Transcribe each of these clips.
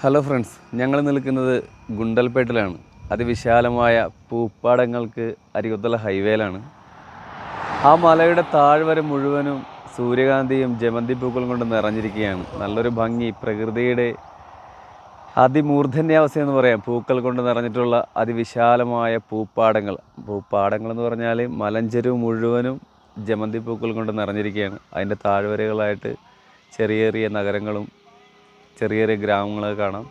Hello friends ഞങ്ങൾ നിൽക്കുന്നത് ഗുണ്ടൽപേട്ടിലാണ്. അതിവിശാലമായ പൂപ്പാടങ്ങൾക്ക് അരികുത്തല ഹൈവേയിലാണ്. ആ മലയുടെ താഴ്വര മുഴുവനും സൂര്യകാന്തിയും ജമന്തി പൂക്കളും കൊണ്ട് നിറഞ്ഞിരിക്കുകയാണ്. നല്ലൊരു ഭംഗി പ്രകൃതിയുടെ അതിമൂർധന്യാവസ്ഥ എന്ന് പറയാം. പൂക്കൾ കൊണ്ട് നിറഞ്ഞിട്ടുള്ള അതിവിശാലമായ പൂപ്പാടങ്ങൾ. പൂപ്പാടങ്ങൾ എന്ന് പറഞ്ഞാൽ മലഞ്ചെരുവ് മുഴുവനും ജമന്തി പൂക്കൾ കൊണ്ട് നിറഞ്ഞിരിക്കുകയാണ്. അതിന്റെ താഴ്വരകളായിട്ട് ചെറിയ ചെറിയ നഗരങ്ങളും ചെറിയ ചെറിയ ഗ്രാമങ്ങളൊക്കെ കാണാം.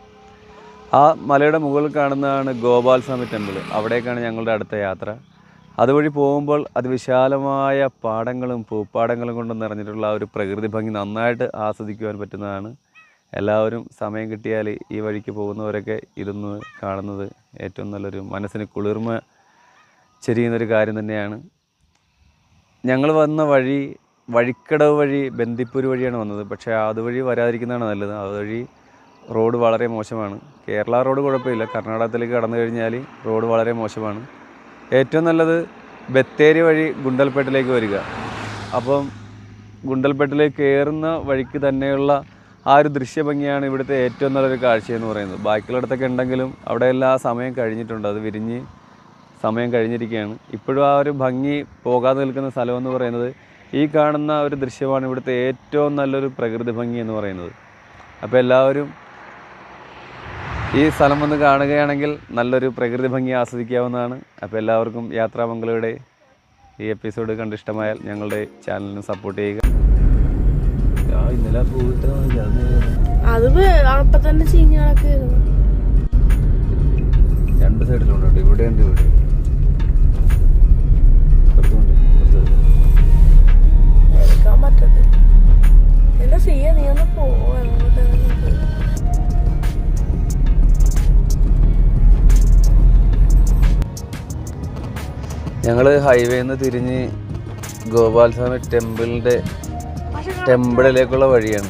ആ മലയുടെ മുകളിൽ കാണുന്നതാണ് ഗോപാൽ സ്വാമി ടെമ്പിൾ അവിടേക്കാണ് ഞങ്ങളുടെ അടുത്ത യാത്ര. അതുവഴി പോകുമ്പോൾ അതിവിശാലമായ പാടങ്ങളും പൂപ്പാടങ്ങളും കൊണ്ട് നിറഞ്ഞിട്ടുള്ള ആ ഒരു പ്രകൃതി ഭംഗി നന്നായിട്ട് ആസ്വദിക്കുവാൻ പറ്റുന്നതാണ്. എല്ലാവരും സമയം കിട്ടിയാൽ ഈ വഴിക്ക് പോകുന്നവരൊക്കെ ഇരുന്ന് കാണുന്നത് ഏറ്റവും നല്ലൊരു മനസ്സിന് കുളിർമ ചെരിയുന്നൊരു കാര്യം തന്നെയാണ്. ഞങ്ങൾ വന്ന വഴി വഴിക്കടവ് വഴി ബന്ദിപ്പൂര് വഴിയാണ് വന്നത്. പക്ഷേ അതുവഴി വരാതിരിക്കുന്നതാണ് നല്ലത്. അതുവഴി റോഡ് വളരെ മോശമാണ്. കേരള റോഡ് കുഴപ്പമില്ല. കർണാടകത്തിലേക്ക് കടന്നു കഴിഞ്ഞാൽ റോഡ് വളരെ മോശമാണ്. ഏറ്റവും നല്ലത് ബത്തേരി വഴി ഗുണ്ടൽപേട്ടിലേക്ക് വരിക. അപ്പം ഗുണ്ടൽപേട്ടിലേക്ക് കയറുന്ന വഴിക്ക് തന്നെയുള്ള ആ ഒരു ദൃശ്യഭംഗിയാണ് ഇവിടുത്തെ ഏറ്റവും നല്ലൊരു കാഴ്ചയെന്ന് പറയുന്നത്. ബാക്കിയുള്ളിടത്തൊക്കെ ഉണ്ടെങ്കിലും അവിടെ എല്ലാ സമയം കഴിഞ്ഞിട്ടുണ്ട്. അത് വിരിഞ്ഞ് സമയം കഴിഞ്ഞിരിക്കുകയാണ്. ഇപ്പോഴും ആ ഒരു ഭംഗി പോകാതെ നിൽക്കുന്ന സ്ഥലമെന്ന് പറയുന്നത് ഈ കാണുന്ന ഒരു ദൃശ്യമാണ് ഇവിടുത്തെ ഏറ്റവും നല്ലൊരു പ്രകൃതി ഭംഗി എന്ന് പറയുന്നത്. അപ്പോൾ എല്ലാവരും ഈ സ്ഥലം വന്ന് കാണുകയാണെങ്കിൽ നല്ലൊരു പ്രകൃതി ഭംഗി ആസ്വദിക്കാവുന്നതാണ്. അപ്പോൾ എല്ലാവർക്കും യാത്രാമംഗലയുടെ ഈ എപ്പിസോഡ് കണ്ടിഷ്ടമായാൽ ഞങ്ങളുടെ ചാനലിന് സപ്പോർട്ട് ചെയ്യുക. ഇന്നലെ അത് രണ്ട് സൈഡിലുണ്ട് ഇവിടെ ഉണ്ട് ഇവിടെ. എന്താ ചെയ്യാ? നീ ഒന്ന് പോവാ ഞങ്ങൾ ഹൈവേയിൽ നിന്ന് തിരിഞ്ഞ് ഗോപാൽസ്വാമി ടെമ്പിളിന്റെ ടെമ്പിളിലേക്കുള്ള വഴിയാണ്.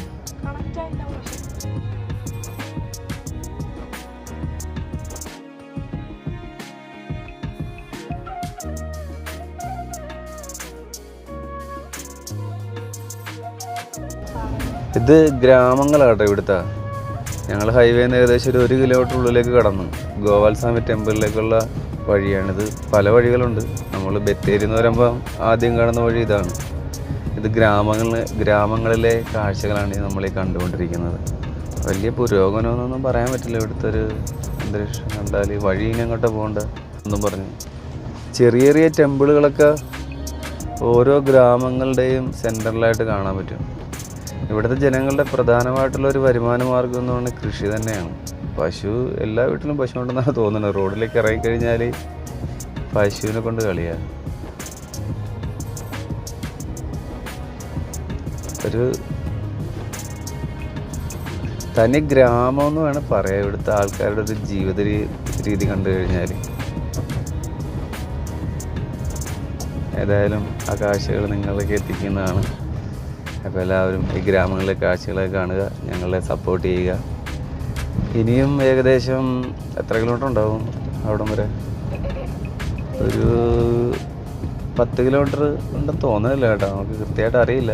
ഇത് ഗ്രാമങ്ങളാട്ടോ ഇവിടുത്തെ. ഞങ്ങൾ ഹൈവേന്ന് ഏകദേശം ഒരു ഒരു കിലോമീറ്റർ ഉള്ളിലേക്ക് കടന്നു. ഗോപാൽസ്വാമി ടെമ്പിളിലേക്കുള്ള വഴിയാണിത്. പല വഴികളുണ്ട്. നമ്മൾ ബത്തേരി എന്ന് പറയുമ്പോൾ ആദ്യം കാണുന്ന വഴി ഇതാണ്. ഇത് ഗ്രാമങ്ങളിൽ ഗ്രാമങ്ങളിലെ കാഴ്ചകളാണ് ഈ നമ്മൾ ഈ കണ്ടുകൊണ്ടിരിക്കുന്നത്. വലിയ പുരോഗമനമൊന്നും പറയാൻ പറ്റില്ല ഇവിടുത്തെ ഒരു അന്തരീക്ഷം. കണ്ടാൽ വഴി ഇനി അങ്ങോട്ട് പോകണ്ട എന്നും പറഞ്ഞു. ചെറിയ ചെറിയ ടെമ്പിളുകളൊക്കെ ഓരോ ഗ്രാമങ്ങളുടെയും സെന്ററിലായിട്ട് കാണാൻ പറ്റും. ഇവിടുത്തെ ജനങ്ങളുടെ പ്രധാനമായിട്ടുള്ള ഒരു വരുമാന മാർഗം എന്ന് പറഞ്ഞാൽ കൃഷി തന്നെയാണ്. പശു എല്ലാ വീട്ടിലും പശു ഉണ്ടെന്നാണ് തോന്നുന്നത്. റോഡിലേക്ക് ഇറങ്ങിക്കഴിഞ്ഞാൽ പശുവിനെ കൊണ്ട് കളിയാണ് ഒരു തനി ഗ്രാമമെന്ന് വേണം പറയാം. ഇവിടുത്തെ ആൾക്കാരുടെ ഒരു ജീവിത രീതി കണ്ടു കഴിഞ്ഞാൽ ഏതായാലും ആ കാഴ്ചകൾ നിങ്ങളിലേക്ക് എത്തിക്കുന്നതാണ്. അപ്പോൾ എല്ലാവരും ഈ ഗ്രാമങ്ങളിലെ കാഴ്ചകളൊക്കെ കാണുക ഞങ്ങളെ സപ്പോർട്ട് ചെയ്യുക. ഇനിയും ഏകദേശം എത്ര കിലോമീറ്റർ ഉണ്ടാവും അവിടം വരെ? ഒരു പത്ത് കിലോമീറ്റർ ഉണ്ടെന്ന് തോന്നുന്നില്ല കേട്ടോ. നമുക്ക് കൃത്യമായിട്ട് അറിയില്ല.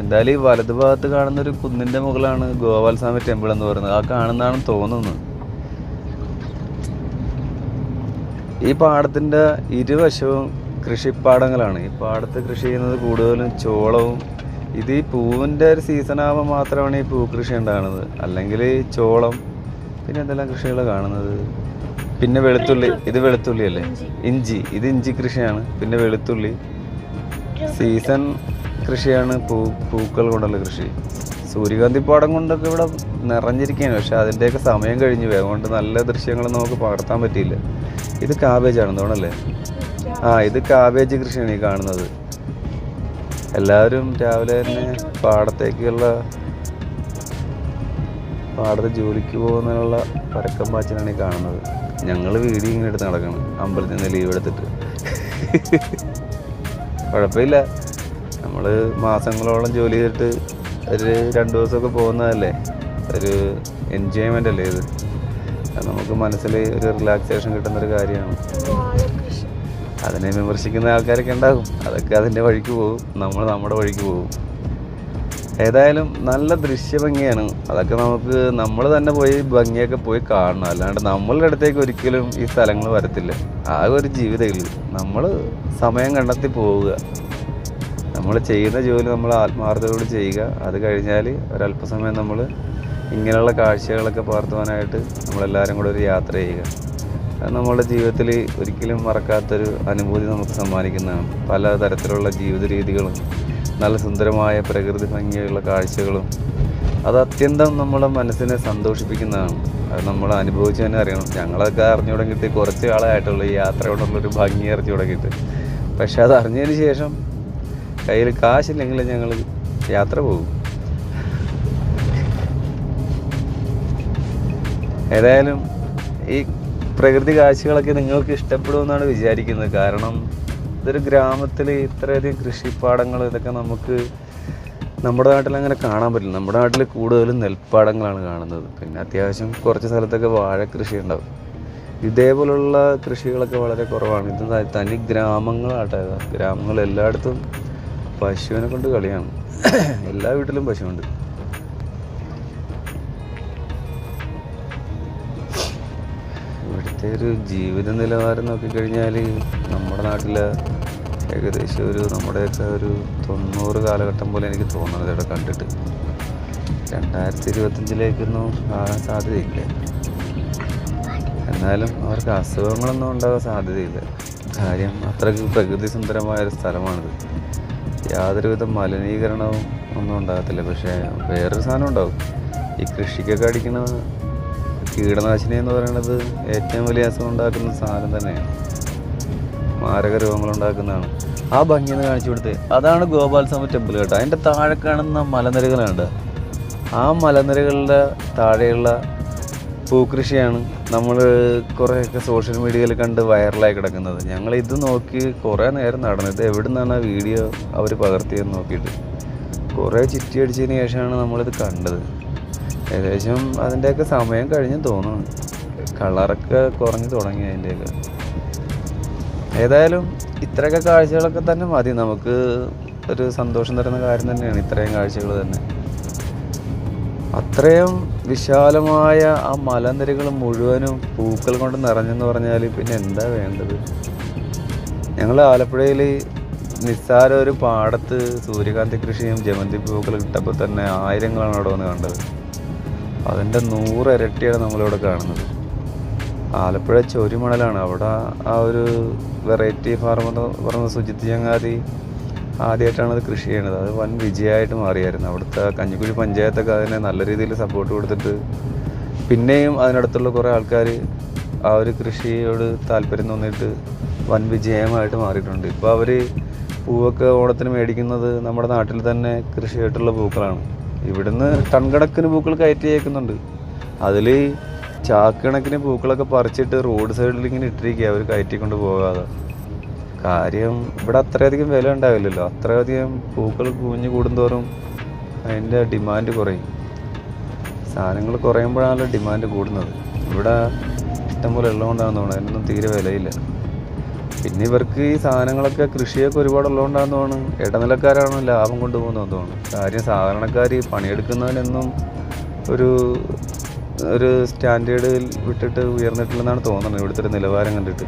എന്തായാലും ഈ വലത് ഭാഗത്ത് കാണുന്ന ഒരു കുന്നിന്റെ മുകളാണ് ഗോപാൽസ്വാമി ടെമ്പിൾ എന്ന് പറയുന്നത്. ആ കാണുന്നതാണെന്ന് തോന്നുന്നു. ഈ പാടത്തിന്റെ ഇരുവശവും കൃഷിപ്പാടങ്ങളാണ്. ഈ പാടത്ത് കൃഷി ചെയ്യുന്നത് കൂടുതലും ചോളവും ഇത് ഈ പൂവിന്റെ ഒരു സീസൺ ആകുമ്പോൾ മാത്രമാണ് ഈ പൂക്കൃഷി ഉണ്ടാകുന്നത്. അല്ലെങ്കിൽ ചോളം പിന്നെ എന്തെല്ലാം കൃഷികൾ കാണുന്നത്? പിന്നെ വെളുത്തുള്ളി ഇത് വെളുത്തുള്ളി അല്ലേ? ഇഞ്ചി ഇത് ഇഞ്ചി കൃഷിയാണ്. പിന്നെ വെളുത്തുള്ളി. സീസൺ കൃഷിയാണ് പൂ പൂക്കൾ കൊണ്ടുള്ള കൃഷി. സൂര്യകാന്തി പാടം കൊണ്ടൊക്കെ ഇവിടെ നിറഞ്ഞിരിക്കുകയാണ്. പക്ഷേ അതിന്റെയൊക്കെ സമയം കഴിഞ്ഞു. പോയി അതുകൊണ്ട് നല്ല ദൃശ്യങ്ങൾ നമുക്ക് പകർത്താൻ പറ്റിയില്ല. ഇത് കാബേജ് ആണ് തോന്നല്ലേ ആ ഇത് കാബേജ് കൃഷിയാണ് ഈ കാണുന്നത്. എല്ലാവരും രാവിലെ തന്നെ പാടത്തേക്കുള്ള പാടത്ത് ജോലിക്ക് പോകുന്നതിനുള്ള പരക്കം പാച്ചിലാണ് ഈ കാണുന്നത്. ഞങ്ങൾ വീഡിയോ ഇങ്ങനെ എടുത്ത് നടക്കണം. അമ്പലത്തിൽ നിന്ന് ലീവ് എടുത്തിട്ട്. കുഴപ്പമില്ല. നമ്മൾ മാസങ്ങളോളം ജോലി ചെയ്തിട്ട് ഒരു രണ്ട് ദിവസമൊക്കെ പോകുന്നതല്ലേ? ഒരു എൻജോയ്മെന്റ് അല്ലേ ഇത്? നമുക്ക് മനസ്സിൽ ഒരു റിലാക്സേഷൻ കിട്ടുന്നൊരു കാര്യമാണ്. അതിനെ വിമർശിക്കുന്ന ആൾക്കാരൊക്കെ ഉണ്ടാകും. അതൊക്കെ അതിന്റെ വഴിക്ക് പോകും. നമ്മൾ നമ്മുടെ വഴിക്ക് പോകും. ഏതായാലും നല്ല ദൃശ്യഭംഗിയാണ്. അതൊക്കെ നമുക്ക് നമ്മൾ തന്നെ പോയി ഭംഗിയൊക്കെ പോയി കാണണം. അല്ലാണ്ട് നമ്മളുടെ അടുത്തേക്ക് ഒരിക്കലും ഈ സ്ഥലങ്ങൾ വരത്തില്ല. ആ ഒരു ജീവിതമില്ല നമ്മൾ സമയം കണ്ടെത്തി പോവുക. നമ്മൾ ചെയ്യുന്ന ജോലി നമ്മൾ ആത്മാർത്ഥതയോട് ചെയ്യുക. അത് കഴിഞ്ഞാൽ ഒരല്പസമയം നമ്മൾ ഇങ്ങനെയുള്ള കാഴ്ചകളൊക്കെ പകർത്തുവാനായിട്ട് നമ്മളെല്ലാവരും കൂടെ ഒരു യാത്ര ചെയ്യുക. നമ്മുടെ ജീവിതത്തിൽ ഒരിക്കലും മറക്കാത്തൊരു അനുഭൂതി നമുക്ക് സമ്മാനിക്കുന്നതാണ്. പല തരത്തിലുള്ള ജീവിത രീതികളും നല്ല സുന്ദരമായ പ്രകൃതി ഭംഗിയുള്ള കാഴ്ചകളും അത് അത്യന്തം നമ്മുടെ മനസ്സിനെ സന്തോഷിപ്പിക്കുന്നതാണ്. അത് നമ്മൾ അനുഭവിച്ച് തന്നെ അറിയണം. ഞങ്ങളൊക്കെ അറിഞ്ഞു തുടങ്ങിയിട്ട് കുറച്ച് കാലമായിട്ടുള്ള ഈ യാത്ര കൊണ്ടുള്ളൊരു ഭംഗി അറിഞ്ഞു തുടങ്ങിയിട്ട്. പക്ഷെ അത് അറിഞ്ഞതിന് ശേഷം കയ്യിൽ കാശില്ലെങ്കിൽ ഞങ്ങൾ യാത്ര പോകും. ഏതായാലും ഈ പ്രകൃതി കാഴ്ചകളൊക്കെ നിങ്ങൾക്ക് ഇഷ്ടപ്പെടുമെന്നാണ് വിചാരിക്കുന്നത്. കാരണം ഇതൊരു ഗ്രാമത്തിൽ ഇത്രയധികം കൃഷിപ്പാടങ്ങൾ ഇതൊക്കെ നമുക്ക് നമ്മുടെ നാട്ടിൽ അങ്ങനെ കാണാൻ പറ്റില്ല. നമ്മുടെ നാട്ടിൽ കൂടുതലും നെൽപ്പാടങ്ങളാണ് കാണുന്നത്. പിന്നെ അത്യാവശ്യം കുറച്ച് സ്ഥലത്തൊക്കെ വാഴ കൃഷി ഉണ്ടാവും ഇതേപോലുള്ള കൃഷികളൊക്കെ വളരെ കുറവാണ്. ഇത് തനി ഗ്രാമങ്ങളാട്ടെ. ഗ്രാമങ്ങൾ എല്ലായിടത്തും പശുവിനെ കൊണ്ട് കളിയാണ്. എല്ലാ വീട്ടിലും പശുവുണ്ട്. ഇവിടുത്തെ ഒരു ജീവിത നിലവാരം നോക്കിക്കഴിഞ്ഞാൽ നമ്മുടെ നാട്ടിൽ ഏകദേശം ഒരു നമ്മുടെയൊക്കെ ഒരു തൊണ്ണൂറ് കാലഘട്ടം പോലെ എനിക്ക് തോന്നുന്നത് ഇവിടെ കണ്ടിട്ട്. രണ്ടായിരത്തി ഇരുപത്തഞ്ചിലേക്കൊന്നും കാണാൻ സാധ്യതയില്ല. എന്നാലും അവർക്ക് അസുഖങ്ങളൊന്നും ഉണ്ടാകാൻ സാധ്യതയില്ല. കാര്യം അത്രയ്ക്ക് പ്രകൃതി സുന്ദരമായ ഒരു സ്ഥലമാണിത്. യാതൊരുവിധ മലിനീകരണവും ഒന്നും ഉണ്ടാകത്തില്ല. പക്ഷേ വേറൊരു സാധനം ഉണ്ടാവും. ഈ കൃഷിക്കൊക്കെ അടിക്കുന്ന കീടനാശിനി എന്ന് പറയുന്നത് ഏറ്റവും വലിയ അസുഖം ഉണ്ടാക്കുന്ന സാധനം തന്നെയാണ്. മാരക രോഗങ്ങൾ ഉണ്ടാക്കുന്നതാണ്. ആ ഭംഗി എന്ന് കാണിച്ചു കൊടുത്ത്. അതാണ് ഗോപാൽസ്വാമി ടെമ്പിൾ കേട്ടോ. അതിന്റെ താഴെ കാണുന്ന മലനിരകളുണ്ട് ആ മലനിരകളുടെ താഴെയുള്ള പൂക്കൃഷിയാണ് നമ്മൾ കുറേയൊക്കെ സോഷ്യൽ മീഡിയയിൽ കണ്ട് വൈറലായി കിടക്കുന്നത്. ഞങ്ങൾ ഇത് നോക്കി കുറേ നേരം നടന്നു. ഇത് എവിടെ നിന്നാണ് ആ വീഡിയോ അവർ പകർത്തിയെന്ന് നോക്കിയിട്ട്. കുറേ ചിറ്റി അടിച്ചതിന് ശേഷമാണ് നമ്മളിത് കണ്ടത്. ഏകദേശം അതിന്റെയൊക്കെ സമയം കഴിഞ്ഞു തോന്നുന്നു. കളറൊക്കെ കുറഞ്ഞു തുടങ്ങി അതിന്റെയൊക്കെ. ഏതായാലും ഇത്രയൊക്കെ കാഴ്ചകളൊക്കെ തന്നെ മതി. നമുക്ക് ഒരു സന്തോഷം തരുന്ന കാര്യം തന്നെയാണ് ഇത്രയും കാഴ്ചകൾ തന്നെ. അത്രയും വിശാലമായ ആ മലനിരകൾ മുഴുവനും പൂക്കൾ കൊണ്ട് നിറഞ്ഞെന്ന് പറഞ്ഞാൽ പിന്നെ എന്താ വേണ്ടത്? ഞങ്ങൾ ആലപ്പുഴയിൽ നിസ്സാര ഒരു പാടത്ത് സൂര്യകാന്തി കൃഷിയും ജമന്തി പൂക്കൾ ഇട്ടപ്പോൾ തന്നെ ആയിരങ്ങളാണ് അവിടെ വന്ന് കണ്ടത്. അതിന്റെ നൂറ് ഇരട്ടിയാണ് നമ്മളിവിടെ കാണുന്നത്. ആലപ്പുഴ ചൊരിമണലാണ്. അവിടെ ആ ഒരു വെറൈറ്റി ഫാർം എന്ന് പറഞ്ഞ സുജിത് ചങ്ങാതി ആദ്യമായിട്ടാണ് അത് കൃഷി ചെയ്യണത് അത് വൻ വിജയമായിട്ട് മാറിയായിരുന്നു. അവിടുത്തെ കഞ്ഞിക്കുഴി പഞ്ചായത്തൊക്കെ അതിനെ നല്ല രീതിയിൽ സപ്പോർട്ട് കൊടുത്തിട്ട് പിന്നെയും അതിനടുത്തുള്ള കുറേ ആൾക്കാർ ആ ഒരു കൃഷിയോട് താല്പര്യം തോന്നിയിട്ട് വൻ വിജയമായിട്ട് മാറിയിട്ടുണ്ട്. ഇപ്പോൾ അവർ പൂവൊക്കെ ഓണത്തിന് മേടിക്കുന്നത് നമ്മുടെ നാട്ടിൽ തന്നെ കൃഷിയായിട്ടുള്ള പൂക്കളാണ്. ഇവിടുന്ന് ടൺ കണക്കിന് പൂക്കൾ കയറ്റി അയക്കുന്നുണ്ട്. അതിൽ ചാക്കണക്കിന് പൂക്കളൊക്കെ പറിച്ചിട്ട് റോഡ് സൈഡിൽ ഇങ്ങനെ ഇട്ടിരിക്കുക അവർ കയറ്റിക്കൊണ്ട് പോകാതെ. കാര്യം ഇവിടെ അത്രയധികം വില ഉണ്ടാവില്ലല്ലോ. അത്രയധികം പൂക്കൾ കുഞ്ഞു കൂടുന്തോറും അതിന്റെ ഡിമാൻഡ് കുറയും. സാധനങ്ങൾ കുറയുമ്പോഴാണല്ലോ ഡിമാൻഡ് കൂടുന്നത്. ഇവിടെ ഇഷ്ടംപോലെ ഉള്ളതുകൊണ്ടാണെന്ന് തോന്നുന്നത് അതിനൊന്നും തീരെ വിലയില്ല. പിന്നെ ഇവർക്ക് ഈ സാധനങ്ങളൊക്കെ കൃഷിയൊക്കെ ഒരുപാട് ഉള്ളതുകൊണ്ടാണെന്ന് തോന്നുന്നു. ഇടനിലക്കാരാണ് ലാഭം കൊണ്ടുപോകുന്നതെന്ന് തോന്നുന്നു. കാര്യം സാധാരണക്കാർ പണിയെടുക്കുന്നവനൊന്നും ഒരു ഒരു സ്റ്റാൻഡേർഡിൽ വിട്ടിട്ട് ഉയർന്നിട്ടില്ലെന്നാണ് തോന്നുന്നത്. ഇവിടുത്തെ ഒരു നിലവാരം കണ്ടിട്ട്.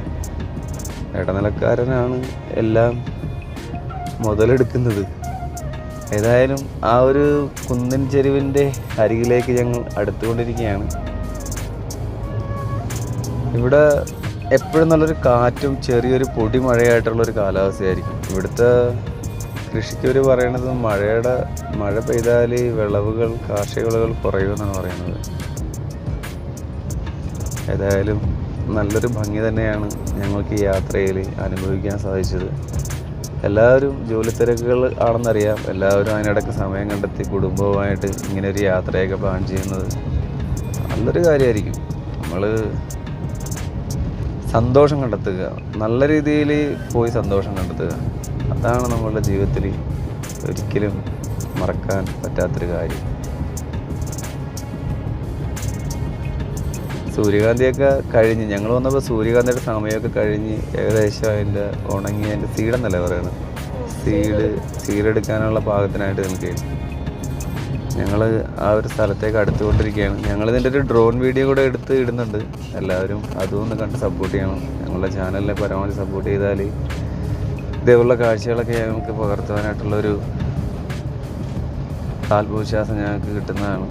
ഇടനിലക്കാരനാണ് എല്ലാം മുതലെടുക്കുന്നത്. ഏതായാലും ആ ഒരു കുന്നിൻ ചെരുവിന്റെ അരികിലേക്ക് ഞങ്ങൾ അടുത്തുകൊണ്ടിരിക്കുകയാണ്. ഇവിടെ എപ്പോഴും നല്ലൊരു കാറ്റും ചെറിയൊരു പൊടി മഴയായിട്ടുള്ളൊരു കാലാവസ്ഥയായിരിക്കും. ഇവിടുത്തെ കൃഷിക്കവർ പറയണത് മഴയുടെ മഴ പെയ്താൽ വിളവുകൾ കാർഷിക വിളകൾ കുറയുമെന്നാണ് പറയുന്നത്. ഏതായാലും നല്ലൊരു ഭംഗി തന്നെയാണ് ഞങ്ങൾക്ക് ഈ യാത്രയിൽ അനുഭവിക്കാൻ സാധിച്ചത്. എല്ലാവരും ജോലി തിരക്കുകൾ ആണെന്നറിയാം. എല്ലാവരും അതിനിടയ്ക്ക് സമയം കണ്ടെത്തി കുടുംബവുമായിട്ട് ഇങ്ങനെ ഒരു യാത്രയൊക്കെ പ്ലാൻ ചെയ്യുന്നത് നല്ലൊരു കാര്യമായിരിക്കും. നമ്മൾ സന്തോഷം കണ്ടെത്തുക. നല്ല രീതിയിൽ പോയി സന്തോഷം കണ്ടെത്തുക. അതാണ് നമ്മളുടെ ജീവിതത്തിൽ ഒരിക്കലും മറക്കാൻ പറ്റാത്തൊരു കാര്യം. സൂര്യകാന്തിയൊക്കെ കഴിഞ്ഞ് ഞങ്ങൾ വന്നപ്പോൾ സൂര്യകാന്തിയുടെ സമയമൊക്കെ കഴിഞ്ഞ് ഏകദേശം അതിന്റെ ഉണങ്ങി അതിന്റെ സീഡെന്നല്ലേ പറയണത് സീഡ് സീഡ് എടുക്കാനുള്ള പാകത്തിനായിട്ട് നിൽക്കുകയാണ് ഞങ്ങൾ ആ ഒരു സ്ഥലത്തേക്ക് അടുത്തുകൊണ്ടിരിക്കുകയാണ്. ഞങ്ങൾ ഇതിന്റെ ഒരു ഡ്രോൺ വീഡിയോ കൂടെ എടുത്ത് ഇടുന്നുണ്ട്. എല്ലാവരും അതും ഒന്ന് കണ്ട് സപ്പോർട്ട് ചെയ്യണം. ഞങ്ങളുടെ ചാനലിനെ പരമാവധി സപ്പോർട്ട് ചെയ്താൽ ഇതേപോലുള്ള കാഴ്ചകളൊക്കെ ഞങ്ങൾക്ക് പകർത്തുവാനായിട്ടുള്ളൊരു ആത്മവിശ്വാസം ഞങ്ങൾക്ക് കിട്ടുന്നതാണ്.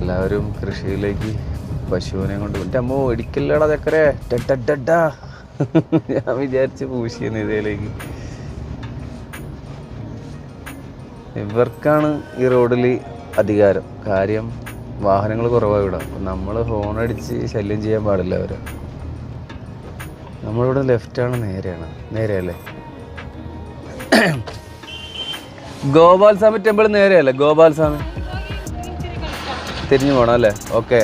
എല്ലാവരും കൃഷിയിലേക്ക് പശുവിനെ കൊണ്ട് എന്റെ അമ്മ ഒരിക്കലടാ ചക്കരെ. ഞാൻ വിചാരിച്ച് പൂശിയെന്ന് ഇതിലേക്ക്. ഇവർക്കാണ് ഈ റോഡിൽ അധികാരം. കാര്യം വാഹനങ്ങൾ കുറവാണ് ഇവിടെ. നമ്മൾ ഹോൺ അടിച്ച് ശല്യം ചെയ്യാൻ പാടില്ല അവരെ. നമ്മളിവിടെ ലെഫ്റ്റാണ് നേരെയാണ്. നേരെയല്ലേ? ഗോപാൽ സ്വാമി ടെമ്പിൾ നേരെയല്ലേ? ഗോപാൽ സ്വാമി. തിരിഞ്ഞു പോകണം അല്ലേ? ഓക്കെ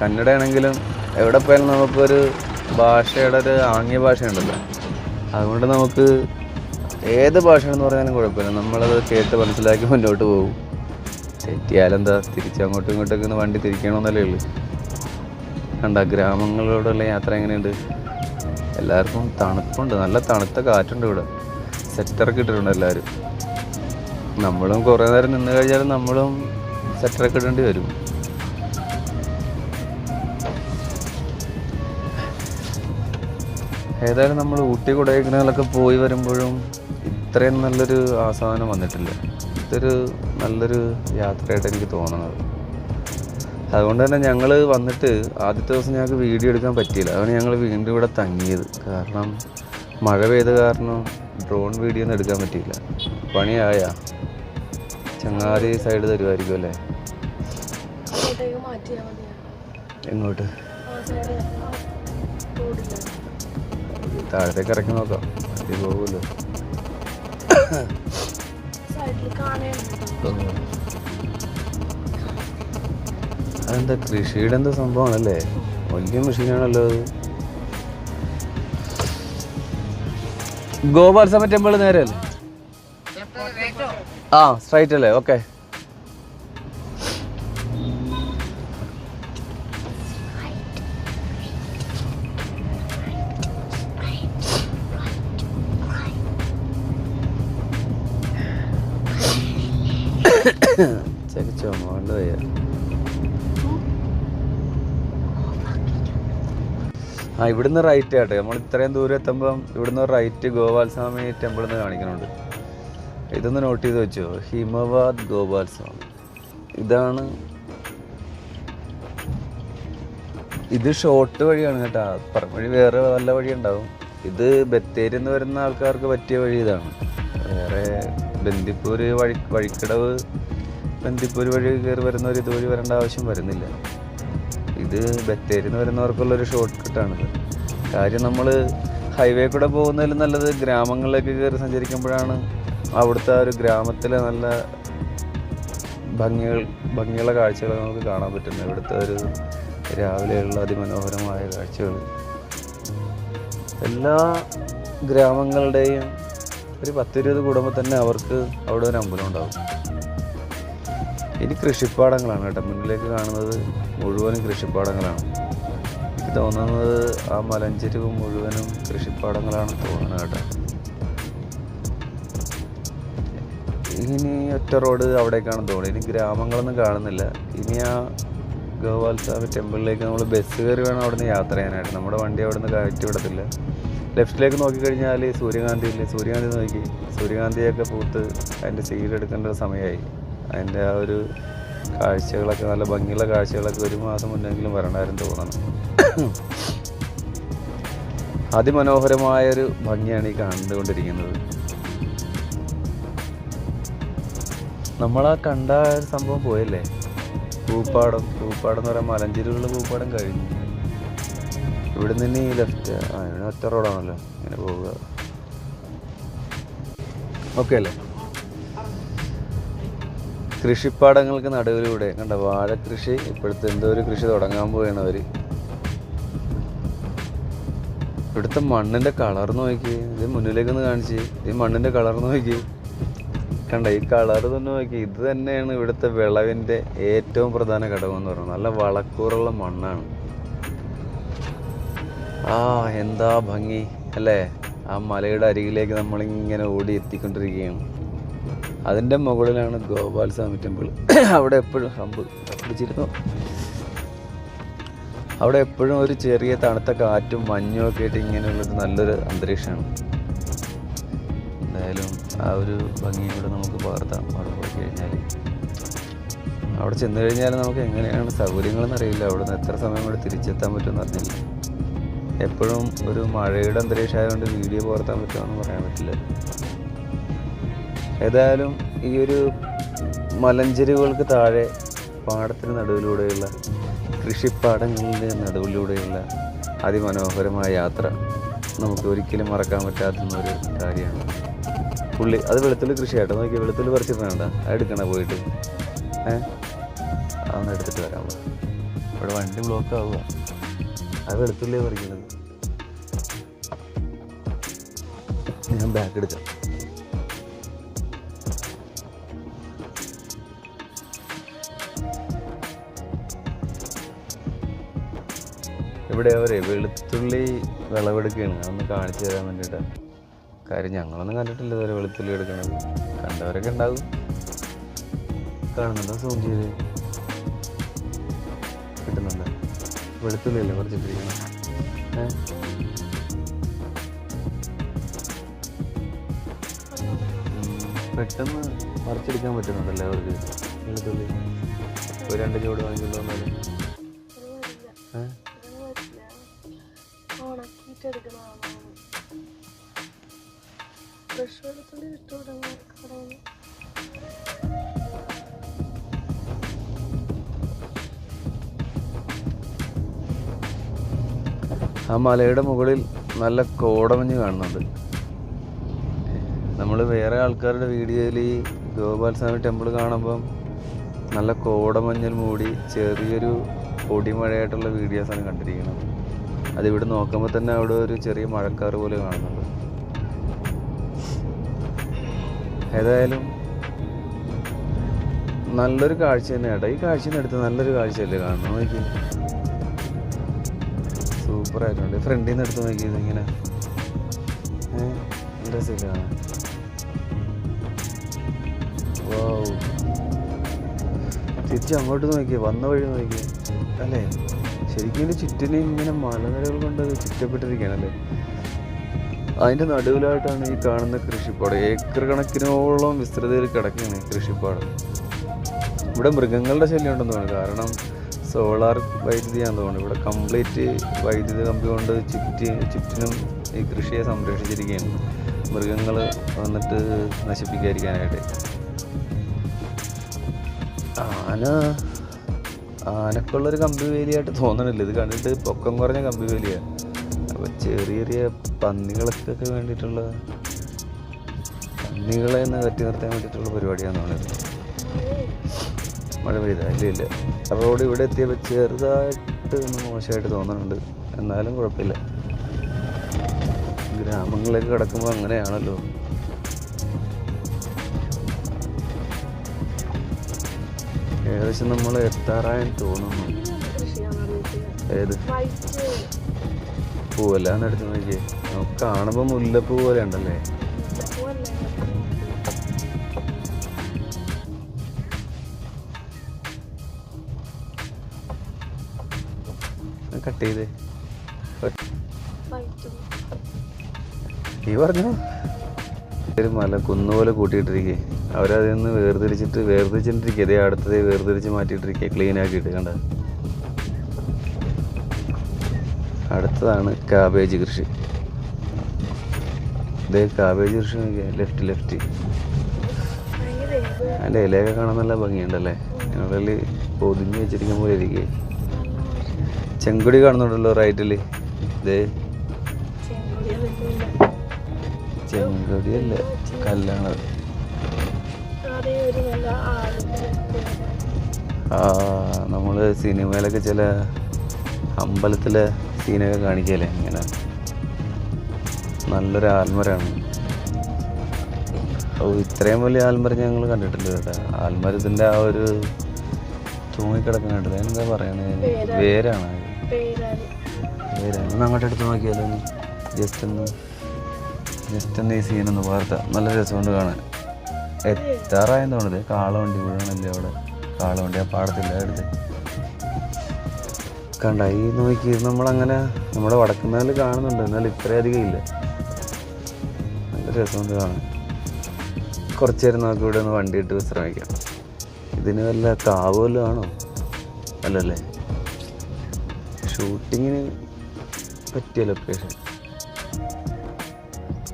കന്നഡയാണെങ്കിലും എവിടെ പോയാലും നമുക്കൊരു ഭാഷയുടെ ഒരു ആംഗ്യ ഭാഷയുണ്ടല്ലോ. അതുകൊണ്ട് നമുക്ക് ഏത് ഭാഷയാണെന്ന് പറഞ്ഞാലും കുഴപ്പമില്ല. നമ്മളത് കേട്ട് മനസ്സിലാക്കി മുന്നോട്ട് പോകും. തെറ്റിയാലെന്താ തിരിച്ചങ്ങോട്ടും ഇങ്ങോട്ടൊക്കെ ഒന്ന് വണ്ടി തിരിക്കണമെന്നല്ലേ ഉള്ളൂ. കണ്ട ഗ്രാമങ്ങളിലൂടെയുള്ള യാത്ര എങ്ങനെയുണ്ട്? എല്ലാവർക്കും തണുപ്പുണ്ട്. നല്ല തണുത്ത കാറ്റുണ്ട് ഇവിടെ. സെറ്ററൊക്കെ ഇട്ടിട്ടുണ്ട് എല്ലാവരും. നമ്മളും കുറേ നേരം നിന്ന് കഴിഞ്ഞാൽ നമ്മളും സെറ്ററൊക്കെ ഇടേണ്ടി വരും. ഏതായാലും നമ്മൾ ഊട്ടി കൊടൈക്കനാലൊക്കെ പോയി വരുമ്പോഴും ഇത്രയും നല്ലൊരു ആസ്വാദനം വന്നിട്ടില്ല. ഇതൊരു നല്ലൊരു യാത്രയായിട്ട് എനിക്ക് തോന്നുന്നത്. അതുകൊണ്ട് തന്നെ ഞങ്ങൾ വന്നിട്ട് ആദ്യത്തെ ദിവസം ഞങ്ങൾക്ക് വീഡിയോ എടുക്കാൻ പറ്റിയില്ല. അതുകൊണ്ട് ഞങ്ങൾ വീണ്ടും ഇവിടെ തങ്ങിയത്. കാരണം മഴ പെയ്ത കാരണം ഡ്രോൺ വീഡിയോ ഒന്നും എടുക്കാൻ പറ്റിയില്ല. പണിയായ ചങ്ങാതി സൈഡ് തരുമായിരിക്കും അല്ലേ? എങ്ങോട്ട്? താഴത്തേക്ക് ഇറക്കി നോക്കാം. അടി പോകുമല്ലോ അതെന്താ കൃഷിയുടെ എന്താ സംഭവമാണല്ലേ? വലിയ മെഷീനാണല്ലോ അത്. ഗോപാൽ സമ ടെമ്പിൾ നേരെ അല്ലേ? ആ സ്ട്രൈറ്റ് അല്ലേ? ഓക്കെ ചുമണ്ട് വയ്യ ആ ഇവിടുന്ന് റൈറ്റ് ആട്ടെ. നമ്മൾ ഇത്രയും ദൂരം എത്തുമ്പം ഇവിടുന്ന് റൈറ്റ് ഗോപാൽ സ്വാമി ടെമ്പിൾ എന്ന് കാണിക്കുന്നുണ്ട് ഇതൊന്ന് നോട്ട് ചെയ്ത് വെച്ചോ. ഹിമവാദ് ഗോപാൽ സ്വാമി ഇതാണ് ഇത് ഷോർട്ട് വഴിയാണ് കേട്ടോ. അപ്പുറം വഴി വേറെ വല്ല വഴി ഉണ്ടാവും ഇത് ബത്തേരിന്ന് വരുന്ന ആൾക്കാർക്ക് പറ്റിയ വഴി ഇതാണ്. വേറെ ബന്ദിപ്പൂര് വഴി വഴിക്കടവ് ബന്ദിപ്പൂര് വഴി കയറി വരുന്നവർ ഇതുവഴി വരേണ്ട ആവശ്യം വരുന്നില്ല. ഇത് ബത്തേരി എന്ന് വരുന്നവർക്കുള്ളൊരു ഷോർട്ട് കട്ടാണിത് കാര്യം നമ്മൾ ഹൈവേ കൂടെ പോകുന്നതിലും നല്ലത് ഗ്രാമങ്ങളിലേക്ക് കയറി സഞ്ചരിക്കുമ്പോഴാണ് അവിടുത്തെ ഒരു ഗ്രാമത്തിലെ നല്ല ഭംഗികൾ ഭംഗിയുള്ള കാഴ്ചകൾ നമുക്ക് കാണാൻ പറ്റുന്നത്. ഇവിടുത്തെ ഒരു രാവിലെയുള്ള അതിമനോഹരമായ കാഴ്ചകൾ. എല്ലാ ഗ്രാമങ്ങളുടെയും ഒരു പത്തിരുപത് കൂടുമ്പോൾ തന്നെ അവർക്ക് അവിടെ ഒരു അമ്പലം ഉണ്ടാകും ഇനി കൃഷിപ്പാടങ്ങളാണ് കേട്ടോ. മുന്നിലേക്ക് കാണുന്നത് മുഴുവനും കൃഷിപ്പാടങ്ങളാണ്. എനിക്ക് തോന്നുന്നത് ആ മലഞ്ചെരിവ് മുഴുവനും കൃഷിപ്പാടങ്ങളാണ് തോന്നുന്നത് കേട്ടോ. ഇനി ഒറ്റ റോഡ് അവിടേക്കാണ് തോന്നുന്നത് ഇനി ഗ്രാമങ്ങളൊന്നും കാണുന്നില്ല. ഇനി ആ ഗോപാൽ ടെമ്പിളിലേക്ക് നമ്മൾ ബസ് കയറി വേണം അവിടെ നിന്ന് യാത്ര ചെയ്യാനായിട്ട്. നമ്മുടെ വണ്ടി അവിടെ നിന്ന് കയറ്റി വിടത്തില്ല. ലെഫ്റ്റിലേക്ക് നോക്കിക്കഴിഞ്ഞാൽ സൂര്യകാന്തി ഇല്ലേ സൂര്യകാന്തി നോക്കി. സൂര്യകാന്തിയൊക്കെ പൂത്ത് അതിന്റെ സീലെടുക്കേണ്ട ഒരു സമയമായി. അതിന്റെ ആ ഒരു കാഴ്ചകളൊക്കെ നല്ല ഭംഗിയുള്ള കാഴ്ചകളൊക്കെ ഒരു മാസം മുന്നെങ്കിലും വരണമായിരുന്നു തോന്നണം. അതിമനോഹരമായൊരു ഭംഗിയാണ് ഈ കണ്ടുകൊണ്ടിരിക്കുന്നത്. നമ്മളാ കണ്ട സംഭവം പോയല്ലേ? പൂപ്പാടം. പൂപ്പാടം എന്ന് പറയാൻ മലഞ്ചേരിയിലുള്ള പൂപ്പാടം കഴിഞ്ഞു. ഇവിടെ നിന്ന് ഈ ലെഫ്റ്റ് ആ ഇവിടെ ഒറ്റ റോഡാണല്ലോ ഇങ്ങനെ പോവുക. ഓക്കെ അല്ലേ? കൃഷിപ്പാടങ്ങൾക്ക് നടുവിലൂടെ കണ്ട? വാഴ കൃഷി ഇപ്പോഴത്തെ എന്തോ ഒരു കൃഷി തുടങ്ങാൻ പോവുകയാണ് അവർ ഇവിടുത്തെ മണ്ണിന്റെ കളർ നോക്കി. ഇത് മുന്നിലേക്കൊന്ന് കാണിച്ച്. ഈ മണ്ണിന്റെ കളർ നോക്കി. കണ്ട? ഈ കളർ തന്നെ നോക്കി. ഇത് തന്നെയാണ് ഇവിടുത്തെ വിളവിന്റെ ഏറ്റവും പ്രധാന ഘടകം എന്ന് പറയുന്നത്. നല്ല വളക്കൂറുള്ള മണ്ണാണ്. ആ എന്താ ഭംഗി അല്ലേ? ആ മലയുടെ അരികിലേക്ക് നമ്മളിങ്ങനെ ഓടി എത്തിക്കൊണ്ടിരിക്കുകയാണ്. അതിന്റെ മുകളിലാണ് ഗോപാൽ സ്വാമി ടെമ്പിൾ. അവിടെ എപ്പോഴും ഹമ്പ് പിടിച്ചിരുന്നു. അവിടെ എപ്പോഴും ഒരു ചെറിയ തണുത്ത കാറ്റും മഞ്ഞും ഒക്കെ ആയിട്ട് ഇങ്ങനെയുള്ളൊരു നല്ലൊരു അന്തരീക്ഷമാണ്. എന്തായാലും ആ ഒരു ഭംഗി കൂടെ നമുക്ക് പകർത്താം. അവിടെ പോയി കഴിഞ്ഞാൽ അവിടെ ചെന്ന് കഴിഞ്ഞാൽ നമുക്ക് എങ്ങനെയാണ് സൗകര്യങ്ങളെന്നറിയില്ല അവിടെ നിന്ന് എത്ര സമയം കൂടെ തിരിച്ചെത്താൻ പറ്റുമെന്ന് അറിഞ്ഞില്ല. എപ്പോഴും ഒരു മഴയുടെ അന്തരീക്ഷം ആയതുകൊണ്ട് വീഡിയോ പകർത്താൻ പറ്റുമെന്ന് പറയാൻ പറ്റില്ല. ഏതായാലും ഈ ഒരു മലഞ്ചെരുവുകൾക്ക് താഴെ പാടത്തിന് നടുവിലൂടെയുള്ള കൃഷിപ്പാടങ്ങളുടെ നടുവിലൂടെയുള്ള അതിമനോഹരമായ യാത്ര നമുക്ക് ഒരിക്കലും മറക്കാൻ പറ്റാത്ത ഒരു കാര്യമാണ്. പുള്ളി അത് വെളുത്തുള്ളി കൃഷിയായിട്ട് നോക്കി വെളുത്തുള്ളി വേണ്ട. എടുക്കണ പോയിട്ട്. ഏഹ് അതൊന്ന് എടുത്തിട്ട് വരാം. ഇവിടെ വണ്ടി ബ്ലോക്ക് ആവുക. അത് വെളുത്തുള്ളി പറിക്കുന്നത് ഞാൻ ബാക്ക് എടുക്കാം. ഇവിടെ അവരെ വെളുത്തുള്ളി വിളവെടുക്കുകയാണ്. അതൊന്ന് കാണിച്ചു തരാൻ വേണ്ടിയിട്ടാണ് കാര്യം ഞങ്ങളൊന്നും കണ്ടിട്ടില്ല ഇതുവരെ വെളുത്തുള്ളി എടുക്കണത്. കണ്ടവരൊക്കെ ഉണ്ടാകും കാണുന്നുണ്ടോ സൂം വെളുത്തുള്ളി അല്ലേ പറിച്ചിട്ടിരിക്കണം പെട്ടെന്ന് മറിച്ചെടുക്കാൻ പറ്റുന്നുണ്ടല്ലേ അവർക്ക് വെളുത്തുള്ളി. ഒരു രണ്ട് ചൂട് വാങ്ങിക്കൊണ്ട് വന്നാലും. ആ മലയുടെ മുകളിൽ നല്ല കോടമഞ്ഞ് കാണുന്നുണ്ട്. നമ്മൾ വേറെ ആൾക്കാരുടെ വീഡിയോയിൽ ഈ ഗോപാൽ സ്വാമി ടെമ്പിൾ കാണുമ്പം നല്ല കോടമഞ്ഞൽ മൂടി ചെറിയൊരു പൊടിമഴയായിട്ടുള്ള വീഡിയോസാണ് കണ്ടിരിക്കുന്നത്. അതിവിടെ നോക്കുമ്പോൾ തന്നെ അവിടെ ഒരു ചെറിയ മഴക്കാറ് പോലെ കാണുന്നുണ്ട്. ഏതായാലും നല്ലൊരു കാഴ്ച തന്നെയാട്ടോ ഈ കാഴ്ച എടുത്ത് നല്ലൊരു കാഴ്ചയല്ലേ കാണുന്നത്? നോക്കി സൂപ്പർ ആയിട്ടുണ്ട്. ഫ്രണ്ടിൽ നിന്ന് എടുത്ത് നോക്കിയത് ഇങ്ങനെ വൗ. തിരിച്ച് അങ്ങോട്ട് നോക്കിയേ വന്ന വഴി നോക്കിയേ. അല്ലേ? ശരിക്കും ഇതിന് ചുറ്റിനെ ഇങ്ങനെ മലനിരകൾ കൊണ്ട് ചുറ്റപ്പെട്ടിരിക്കുകയാണ് അല്ലേ? അതിന്റെ നടുവിലായിട്ടാണ് ഈ കാണുന്ന കൃഷിപ്പാടം. ഏക്കർ കണക്കിനോളം വിസ്തൃതയിൽ കിടക്കുകയാണ് കൃഷിപ്പാടം. ഇവിടെ മൃഗങ്ങളുടെ ശല്യം ഉണ്ടെന്ന് തോന്നുന്നു. കാരണം സോളാർ വൈദ്യുതിയാണെന്ന് തോന്നുന്നു. ഇവിടെ കംപ്ലീറ്റ് വൈദ്യുതി കമ്പി കൊണ്ട് ചുറ്റി ചുറ്റിനും ഈ കൃഷിയെ സംരക്ഷിച്ചിരിക്കുകയാണ്. മൃഗങ്ങൾ വന്നിട്ട് നശിപ്പിക്കാതിരിക്കാനായിട്ട്. ആന ആനക്കുള്ളൊരു കമ്പി വേലിയായിട്ട് തോന്നണില്ല. ഇത് കണ്ടിട്ട് പൊക്കം കുറഞ്ഞ കമ്പി വേലിയാണ് അപ്പോൾ ചെറിയ ചെറിയ പന്നികൾക്കൊക്കെ വേണ്ടിയിട്ടുള്ള പന്നികളെ ഒന്ന് കറ്റി നിർത്താൻ വേണ്ടിയിട്ടുള്ള പരിപാടിയാണെന്ന് തോന്നുന്നത് മഴ പെയ്ത. ഇല്ല ഇല്ല. റോഡ് ഇവിടെ എത്തിയപ്പോൾ ചെറുതായിട്ട് ഒന്ന് മോശമായിട്ട് തോന്നുന്നുണ്ട്. എന്നാലും കുഴപ്പമില്ല. ഗ്രാമങ്ങളിലേക്ക് കിടക്കുമ്പോൾ അങ്ങനെയാണല്ലോ. ഏകദേശം നമ്മൾ എത്താറായെന്ന് തോന്നുന്നു. ഏത്? പൂവല്ലാന്ന് പൂവല്ല എടുത്ത് നോക്കിയേ. നമുക്ക് കാണുമ്പോൾ മുല്ലപ്പൂ പോലെ ഉണ്ടല്ലേ? കട്ട് ചെയ്ത്. ഈ പറഞ്ഞു? ഒരു മല കുന്നുപോലെ കൂട്ടിയിട്ടിരിക്കേ. അവരതിൽ നിന്ന് വേർതിരിച്ചിട്ട് വേർതിരിച്ചിട്ടിരിക്കുക അതേ അടുത്തതേ വേർതിരിച്ച് മാറ്റിയിട്ടിരിക്കുക ക്ലീൻ ആക്കിയിട്ട് കണ്ട? അടുത്തതാണ് കാബേജ് കൃഷി. ഇതേ കാബേജ് കൃഷി ലെഫ്റ്റ് ലെഫ്റ്റ് അതിന്റെ ഇലയൊക്കെ കാണാൻ നല്ല ഭംഗിയുണ്ടല്ലേ? അതിനുള്ളിൽ പൊതിഞ്ഞ് വെച്ചിരിക്കുന്ന പോലെ ഇരിക്കേ. ചെങ്കുടി കാണുന്നുണ്ടല്ലോ റൈറ്റിൽ ഇതേ ഒരു നല്ല ആളിന്റെ ആ നമ്മൾ സിനിമയിലൊക്കെ ചില അമ്പലത്തിലെ സീനൊക്കെ കാണിക്കല്ലേ ഇങ്ങനെ. നല്ലൊരു ആൽമരാണ്. ഓ ഇത്രയും വലിയ ആൽമരം ഞങ്ങൾ കണ്ടിട്ടില്ല കേട്ടോ. ആൽമരത്തിന്റെ ആ ഒരു തൂങ്ങിക്കിടക്കുന്ന കണ്ടത് എന്താ പറയണേ വേരാണ് ഒന്ന് അങ്ങോട്ട് എടുത്ത് നോക്കിയാലോ ജസ്റ്റ് ഒന്ന് ജസ്റ്റ് ഒന്ന് ഈ സീനൊന്ന് വാർത്ത. നല്ല രസമുണ്ട് കാണാൻ. എത്താറായെന്ന് തോന്നുന്നത് കാളവണ്ടി വീഴണല്ലേ അവിടെ. കാളവണ്ടി ആ പാടത്തില്ല അടുത്ത് കണ്ട ഈ നോക്കി നമ്മളങ്ങനെ നമ്മുടെ വടക്കുന്നാൽ കാണുന്നുണ്ട്. എന്നാൽ ഇത്രയധികം ഇല്ല. നല്ല രസമുണ്ട് കാണാൻ. കുറച്ച് നേരം നമുക്ക് ഇവിടെ ഒന്ന് വണ്ടി ഇട്ട് വിശ്രമിക്കാം. ഇതിന് വല്ല കാവ് ആണോ? അല്ലല്ലേ? ഷൂട്ടിങ്ങിന് പറ്റിയ ലൊക്കേഷൻ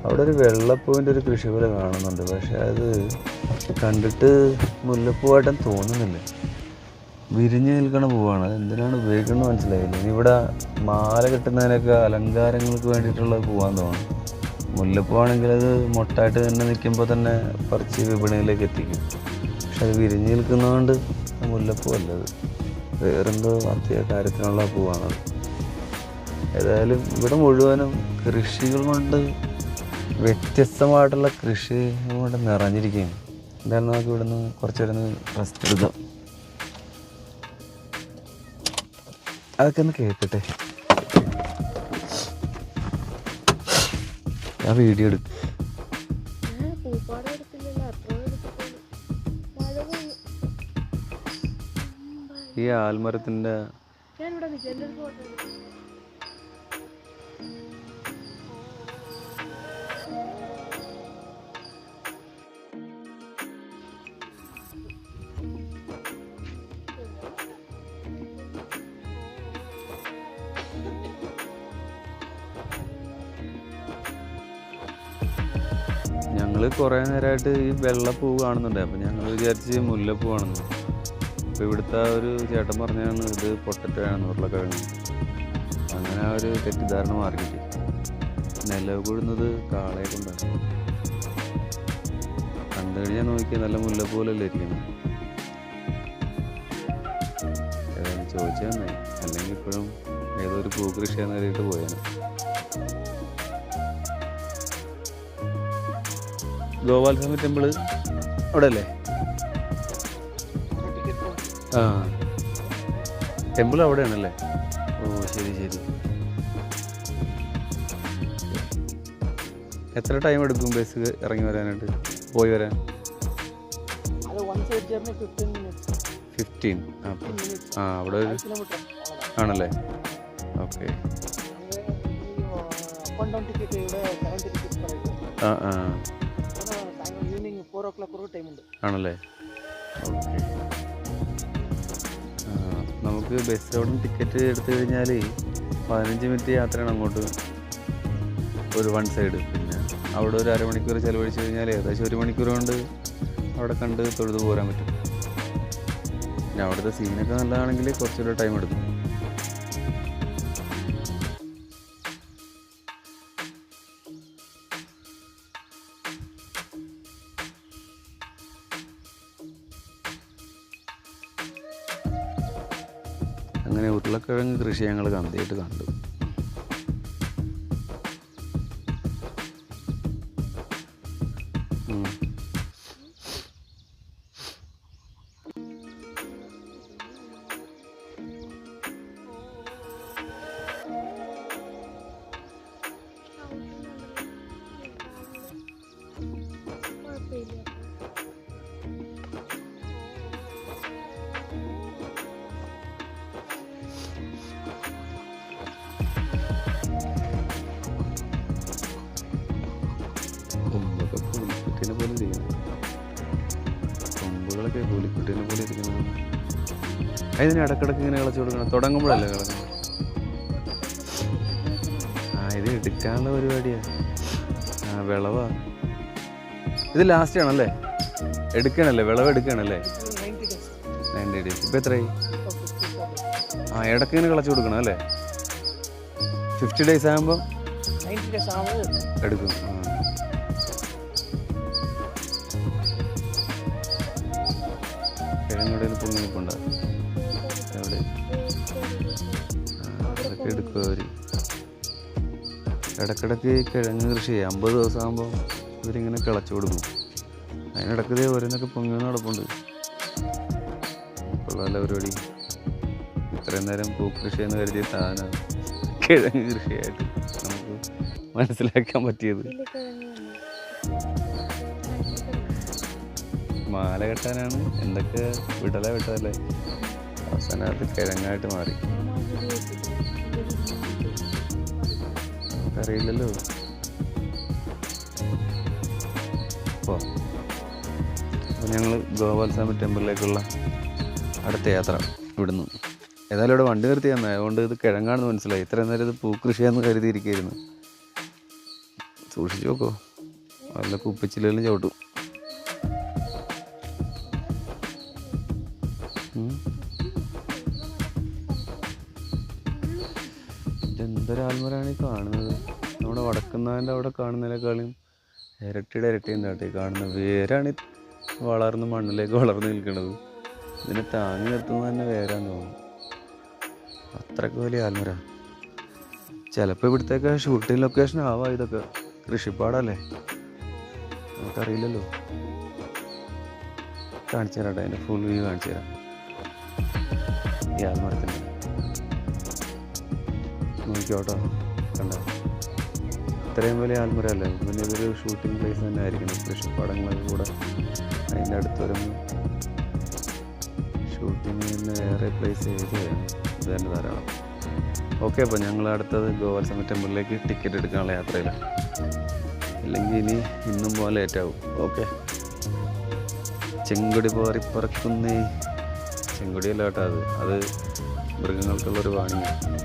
അവിടെ ഒരു വെള്ളപ്പൂവിന്റെ ഒരു കൃഷി പോലെ കാണുന്നുണ്ട്. പക്ഷെ അത് കണ്ടിട്ട് മുല്ലപ്പൂവായിട്ടും തോന്നുന്നില്ല. വിരിഞ്ഞ് നിൽക്കണ പൂവാണ്. അത് എന്തിനാണ് ഉപയോഗിക്കുന്നത് മനസ്സിലായില്ല. ഇനി ഇവിടെ മാല കിട്ടുന്നതിനൊക്കെ അലങ്കാരങ്ങൾക്ക് വേണ്ടിയിട്ടുള്ള പൂവാന്ന് തോന്നുന്നു. മുല്ലപ്പൂവാണെങ്കിൽ അത് മൊട്ടായിട്ട് തന്നെ നിൽക്കുമ്പോൾ തന്നെ പറിച്ച് വിപണിയിലേക്ക് എത്തിക്കും. പക്ഷെ അത് വിരിഞ്ഞ് നിൽക്കുന്നതുകൊണ്ട് മുല്ലപ്പൂ അല്ല അത്. വേറെന്തോ അത്യ കാര്യത്തിനുള്ള പൂവാണ്. ഏതായാലും ഇവിടെ മുഴുവനും കൃഷികൾ കൊണ്ട് വ്യത്യസ്തമായിട്ടുള്ള കൃഷി കൊണ്ട് നിറഞ്ഞിരിക്കുകയാണ്. എന്തായാലും നമുക്ക് ഇവിടുന്ന് കുറച്ച് നേരം റെസ്റ്റ് എടുക്കാം. അതൊക്കെ ഒന്ന് കേൾക്കട്ടെ ഞാൻ വീഡിയോ എടുക്കും ഈ ആൽമരത്തിന്റെ ഞങ്ങൾ കുറേ നേരമായിട്ട് ഈ വെള്ളപ്പൂ കാണുന്നുണ്ട്. അപ്പം ഞങ്ങൾ വിചാരിച്ച് മുല്ലപ്പൂ ആണെന്ന് അപ്പോൾ ഇവിടുത്തെ ഒരു ചേട്ടൻ പറഞ്ഞാണ് ഇത് പൊട്ടറ്റോ ആണെന്ന് ഉരുളക്കിഴങ്ങ് അങ്ങനെ ആ ഒരു തെറ്റിദ്ധാരണ മാറിക്കിട്ടി. നിലവ് കൂടുന്നത് കാളയെ കൊണ്ടാണ്. കണ്ടു കഴിഞ്ഞാൽ നോക്കിയാൽ നല്ല മുല്ല പോലല്ലേ ഏതായാലും ചോദിച്ചാൽ നന്നായി. അല്ലെങ്കിൽ ഇപ്പോഴും ഏതോ ഒരു പൂ കരുതിയിട്ട് പോയാണ് ഗോപാലസ്വാമി ടെമ്പിൾ അവിടെ അല്ലേ ആ. ടെമ്പിൾ അവിടെയാണല്ലേ? ഓ ശരി ശരി. എത്ര ടൈം എടുക്കും ബസ് ഇറങ്ങി വരാനായിട്ട്? പോയി വരാൻ? ഫിഫ്റ്റീൻ ആ അവിടെ ആണല്ലേ? ഓക്കെ ആ ആ. ആണല്ലേ? ഓക്കെ നമുക്ക് ബസ്സിലോടും ടിക്കറ്റ് എടുത്തു കഴിഞ്ഞാൽ പതിനഞ്ച് മിനിറ്റ് യാത്രയാണ് അങ്ങോട്ട് ഒരു വൺ സൈഡ് പിന്നെ അവിടെ ഒരു അരമണിക്കൂർ ചിലവഴിച്ച് കഴിഞ്ഞാൽ ഏകദേശം ഒരു മണിക്കൂർ കൊണ്ട് അവിടെ കണ്ട് തൊഴുതു പോരാൻ പറ്റും. പിന്നെ അവിടുത്തെ സീനൊക്കെ നല്ലതാണെങ്കിൽ കുറച്ചുകൂടെ ടൈം എടുക്കും. കൃഷി ഞങ്ങൾ കണ്ടിട്ട് കണ്ടു. ഇതിന് ഇടക്കിടക്ക് ഇങ്ങനെ കളിച്ചു കൊടുക്കണം. തുടങ്ങുമ്പോഴല്ലേ കിടക്കണം ആ ഇത് എടുക്കാനുള്ള പരിപാടിയാ. ആ വിളവാ. ഇത് ലാസ്റ്റ് ആണല്ലേ? എടുക്കണല്ലേ? വിളവ് എടുക്കണല്ലേ? നയന്റി ഡേയ്സ് ഇപ്പം എത്രയായി? ആ ഇടയ്ക്ക് ഇങ്ങനെ കളച്ചു കൊടുക്കണം അല്ലേ? ഫിഫ്റ്റി ഡേയ്സ് ആകുമ്പോൾ എടുക്കും. ഇടക്കിടക്ക് കിഴങ്ങ് കൃഷി അമ്പത് ദിവസം ആകുമ്പോൾ ഇവരിങ്ങനെ കിളച്ചു കൊടുക്കും. അതിനിടക്ക് ഓരോന്നൊക്കെ പൊങ്ങി നടപ്പുണ്ട് കൊള്ളാമല്ല പരിപാടി. ഇത്രയും നേരം പൂക്കൃഷി എന്ന് കരുതിയ സാധനം കിഴങ്ങ് കൃഷിയായിട്ട് നമുക്ക് മനസ്സിലാക്കാൻ പറ്റിയത്. മാല കെട്ടാനാണ്. എന്തൊക്കെ വിടല വിട്ടതല്ലേ? അവസാനം അത് കിഴങ്ങായിട്ട് മാറി. അറിയില്ലല്ലോ. അപ്പോൾ അപ്പോൾ ഞങ്ങൾ ഗോപാൽസ്വാമി ടെമ്പിളിലേക്കുള്ള അടുത്ത യാത്ര ഇവിടുന്ന്. ഏതായാലും ഇവിടെ വണ്ടി നിർത്തി തന്നെ അതുകൊണ്ട് ഇത് കിഴങ്ങാണെന്ന് മനസ്സിലായി. ഇത്രയും നേരം ഇത് പൂക്കൃഷിയാന്ന് കരുതിയിരിക്കുകയായിരുന്നു സൂക്ഷിച്ചു നോക്കോ വല്ല കുപ്പിച്ചില്ലെങ്കിലും ചവിട്ടും. കാണുന്നതിനേക്കാളും ഇരട്ടിയുടെ ഇരട്ടി എന്താട്ടെ കാണുന്ന വേരാണ് വളർന്ന് മണ്ണിലേക്ക് വളർന്ന് നിൽക്കുന്നത്. ഇതിനെ താങ്ങി നിർത്തുന്നത് തന്നെ വേരാന്ന് തോന്നുന്നു. അത്രയ്ക്ക് വലിയ ആൽമര ചിലപ്പോൾ ഇവിടുത്തേക്ക് ഷൂട്ടിംഗ് ലൊക്കേഷൻ ആവാം ഇതൊക്കെ. കൃഷിപ്പാടല്ലേ? നമുക്കറിയില്ലല്ലോ. കാണിച്ചു തരാം അതിന്റെ ഫുൾ വ്യൂ കാണിച്ചു തരാം. ഈ ആൽമരത്തിന്റെ നോക്കിയോട്ടോ കണ്ട? ഇത്രയും വലിയ ആൽമരല്ലേ പിന്നെ ഇതൊരു ഷൂട്ടിംഗ് പ്ലേസ് തന്നെ ആയിരിക്കണം. കൃഷിപ്പാടങ്ങളൊക്കെ കൂടെ അതിന്റെ അടുത്ത് വരുമ്പോൾ ഷൂട്ടിങ്ങിന് വേറെ പ്ലേസ് ചെയ്ത് ഇത് തന്നെ ധാരാളം. ഓക്കെ അപ്പോൾ ഞങ്ങൾ അടുത്തത് ഗോവൽ സമയ ടെമ്പിളിലേക്ക് ടിക്കറ്റ് എടുക്കാനുള്ള യാത്രയിലാണ് ഇല്ലെങ്കിൽ ഇനി ഇന്നും പോലെ ലേറ്റാവും ഓക്കെ ചെങ്കൊടി പോറി പറക്കുന്നേ ചെങ്കൊടിയല്ല കേട്ടോ അത്. അത് മൃഗങ്ങൾക്കുള്ളൊരു വാണിയാണ്